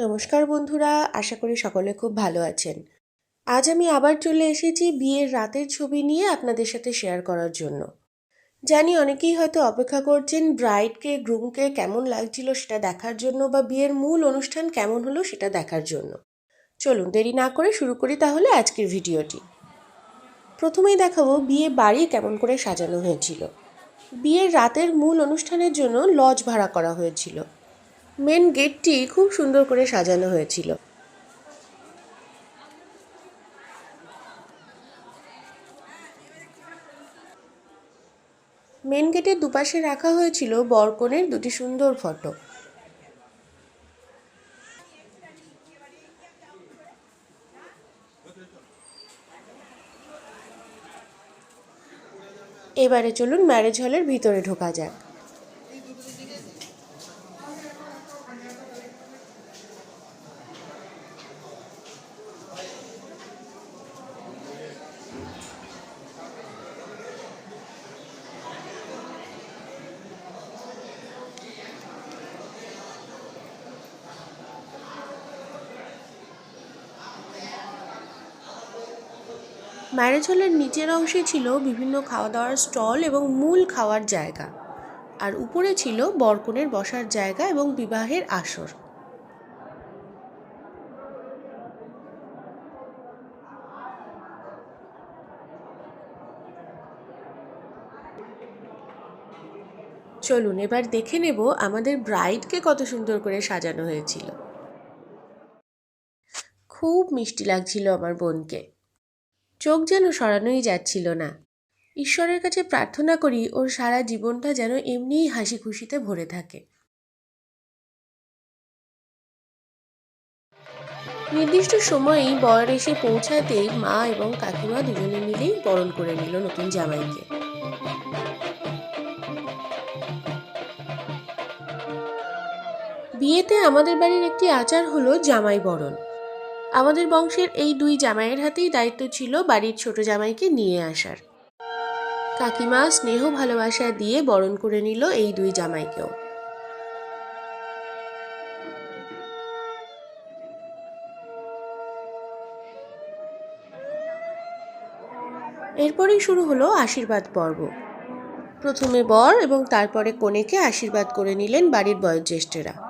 নমস্কার বন্ধুরা, আশা করি সকলে খুব ভালো আছেন। আজ আমি আবার চলে এসেছি বিয়ের রাতের ছবি নিয়ে আপনাদের সাথে শেয়ার করার জন্য। জানি অনেকেই হয়তো অপেক্ষা করছেন ব্রাইডকে গ্রুমকে কেমন লাগছিল সেটা দেখার জন্য বা বিয়ের মূল অনুষ্ঠান কেমন হলো সেটা দেখার জন্য। চলুন দেরি না করে শুরু করি তাহলে আজকের ভিডিওটি। প্রথমেই দেখাবো বিয়ে বাড়ি কেমন করে সাজানো হয়েছিল। বিয়ের রাতের মূল অনুষ্ঠানের জন্য লজ ভাড়া করা হয়েছিল। মেন গেটটি খুব সুন্দর করে সাজানো হয়েছিল। মেন গেটের দুপাশে রাখা হয়েছিল বরকনের দুটি সুন্দর ফটো এবারে চলুন ম্যারেজ হলের ভিতরে ঢোকা যাক। ম্যারেজ হলের নিচের অংশে ছিল বিভিন্ন খাওয়া দাওয়ার স্টল এবং মূল খাওয়ার জায়গা। আর উপরে ছিল বরকনের বসার জায়গা এবং বিবাহের আসর। চলুন, এবার দেখে নেব আমাদের ব্রাইডকে কত সুন্দর করে সাজানো হয়েছিল। খুব মিষ্টি লাগছিল আমার বোনকে। চোখ যেন সরানোই যাচ্ছিল না। ঈশ্বরের কাছে প্রার্থনা করি, ওর সারা জীবনটা যেন এমনিই হাসি খুশিতে ভরে থাকে। নির্দিষ্ট সময়েই বর এসে পৌঁছাতেই মা এবং কাকিমা দুজনে মিলেই বরণ করে নিল নতুন জামাইকে। বিয়েতে আমাদের বাড়ির একটি আচার হলো জামাই বরণ। আমাদের বংশের এই দুই জামাইয়ের হাতেই দায়িত্ব ছিল বাড়ির ছোট জামাইকে নিয়ে আসার। কাকিমা স্নেহ ভালোবাসা দিয়ে বরণ করে নিল এই দুই জামাইকেও। এরপরেই শুরু হলো আশীর্বাদ পর্ব। প্রথমে বর এবং তারপরে কনেকে আশীর্বাদ করে নিলেন বাড়ির বয়োজ্যেষ্ঠরা।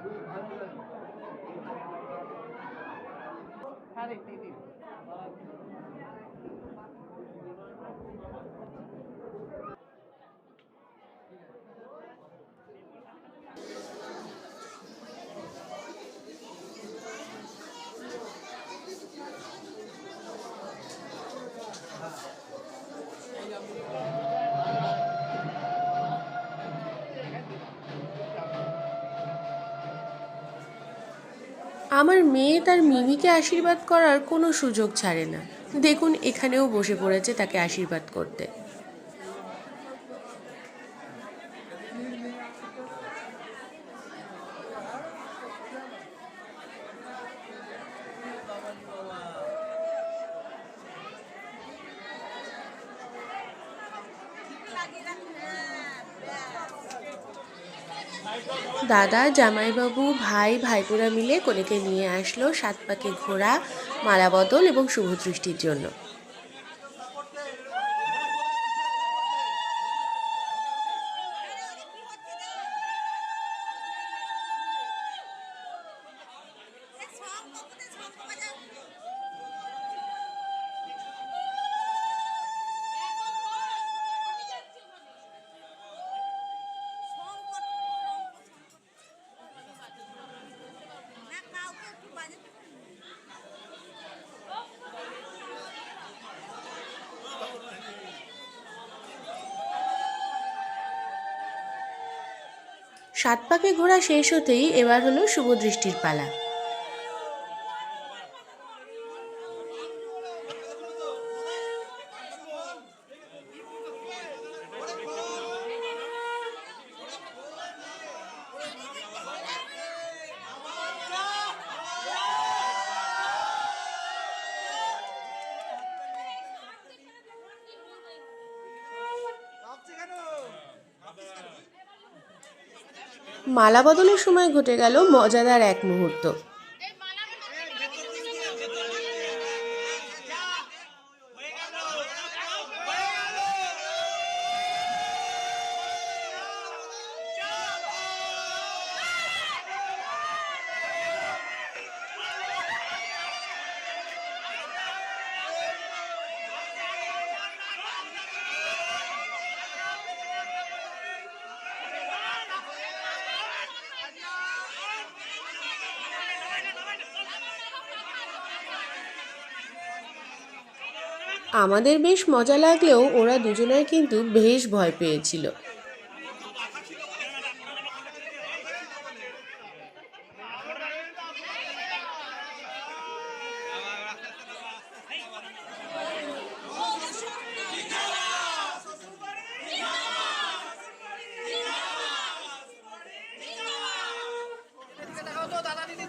ভালো নেন আমার মেয়ে তার মিমিকে আশীর্বাদ করার কোনো সুযোগ ছাড়ে না। দেখুন, এখানেও বসে পড়েছে তাকে আশীর্বাদ করতে। দাদা, জামাইবাবু, ভাই, ভাইপোরা মিলে কনেকে নিয়ে আসলো সাত পাকে ঘোরা মালা বদল এবং শুভদৃষ্টির জন্য। সাত পাকে ঘোরা শেষ হতেই এবার হলো শুভদৃষ্টির পালা। মালা বদলের সময় ঘটে গেল মজাদার এক মুহূর্ত। আমাদের বেশ মজা লাগলেও ওরা দুজনাই কিন্তু বেশ ভয় পেয়েছিল।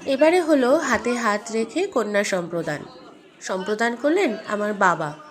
এবারে হলো হাতে হাত রেখে কন্যা সম্প্রদান। সম্প্রদান করলেন আমার বাবা।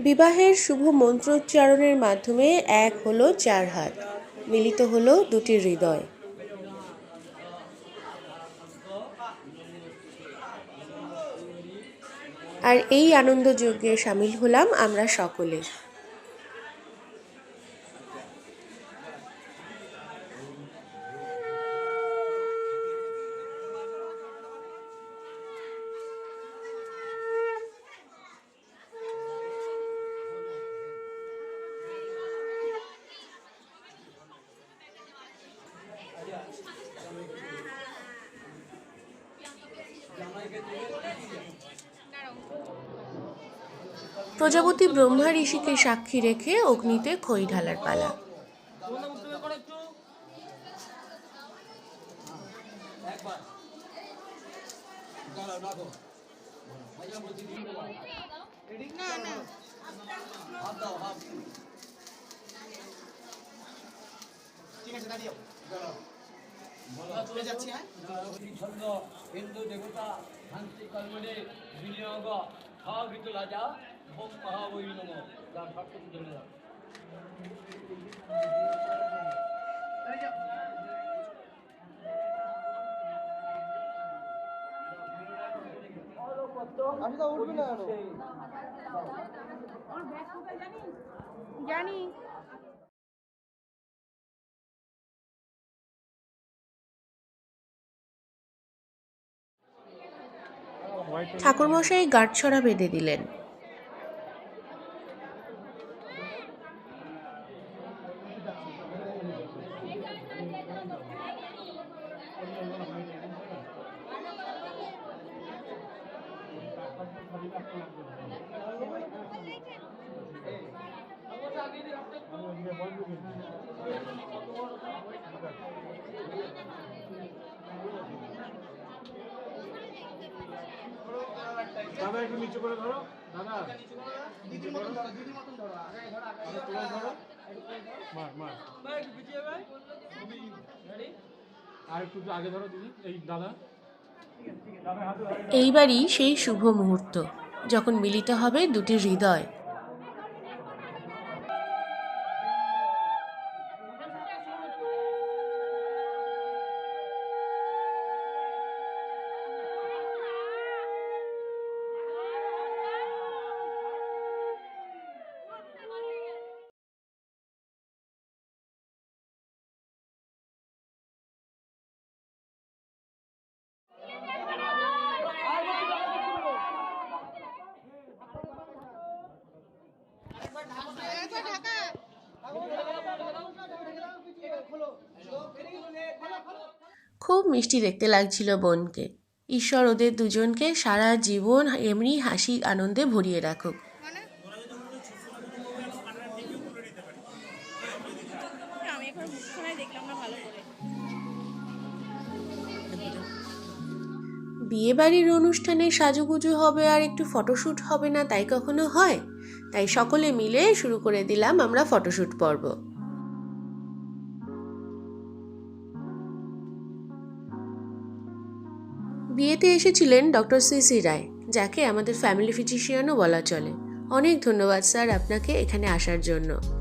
বিবাহের শুভ মন্ত্রোচ্চারণের মাধ্যমে এক হলো চার হাত, মিলিত হলো দুটি হৃদয়। আর এই আনন্দযজ্ঞে সামিল হলাম আমরা সকলে। প্রজাপতি ব্রহ্মা ঋষিকে সাক্ষী রেখে অগ্নিতে খই ঢালার পালা। ছন্দ হিন্দু দেবতা, শান্তি কর্মণে, বিনিয়োগ স্বগৃত রাজা। জানি ঠাকুরমশাই গাঁটছড়া বেঁধে দিলেন। দাদা একটু নিচু করে ধরো। দাদা দিদির মতন ধরো দিদির মতন ধরো আগে ধরো আগে ধরো। ধরো। মার মার। আর একটু আগে ধরো দিদি। এই দাদা। এইবারই সেই শুভ মুহূর্ত যখন মিলিত হবে দুটি হৃদয়। খুব মিষ্টি দেখতে লাগছিল বোনকে। ঈশ্বর ওদের দুজনকে সারা জীবন এমনি হাসি আনন্দে ভরিয়ে রাখুক। আমি এখন মুখখানায় দেখলাম না ভালো করে বিয়ে বাড়ির অনুষ্ঠানে সাজুগুজু হবে আর একটু ফটোশ্যুট হবে না তাই কখনো হয়? তাই সকলে মিলে শুরু করে দিলাম আমরা ফটোশ্যুট পর্ব। বিয়েতে এসেছিলেন ডক্টর সিসি রায়, যাকে আমাদের ফ্যামিলি ফিজিশিয়ানও বলা চলে। অনেক ধন্যবাদ স্যার আপনাকে এখানে আসার জন্য।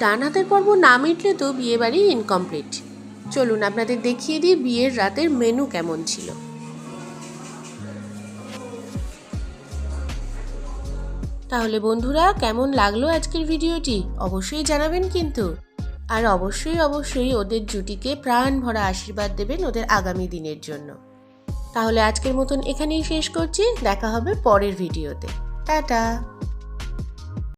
ডান হাতের পর্ব না মিটলে তো বিয়ে বাড়ি ইনকমপ্লিট চলুন আপনাদের দেখিয়ে দিই বিয়ের রাতের মেনু কেমন ছিল। তাহলে বন্ধুরা, কেমন লাগল আজকের ভিডিওটি? অবশ্যই জানাবেন কিন্তু। আর অবশ্যই অবশ্যই ওদের জুটিকে প্রাণ ভরা আশীর্বাদ দেবেন ওদের আগামী দিনের জন্য। তাহলে আজকের মতন এখানেই শেষ করছি। দেখা হবে পরের ভিডিওতে। টাটা!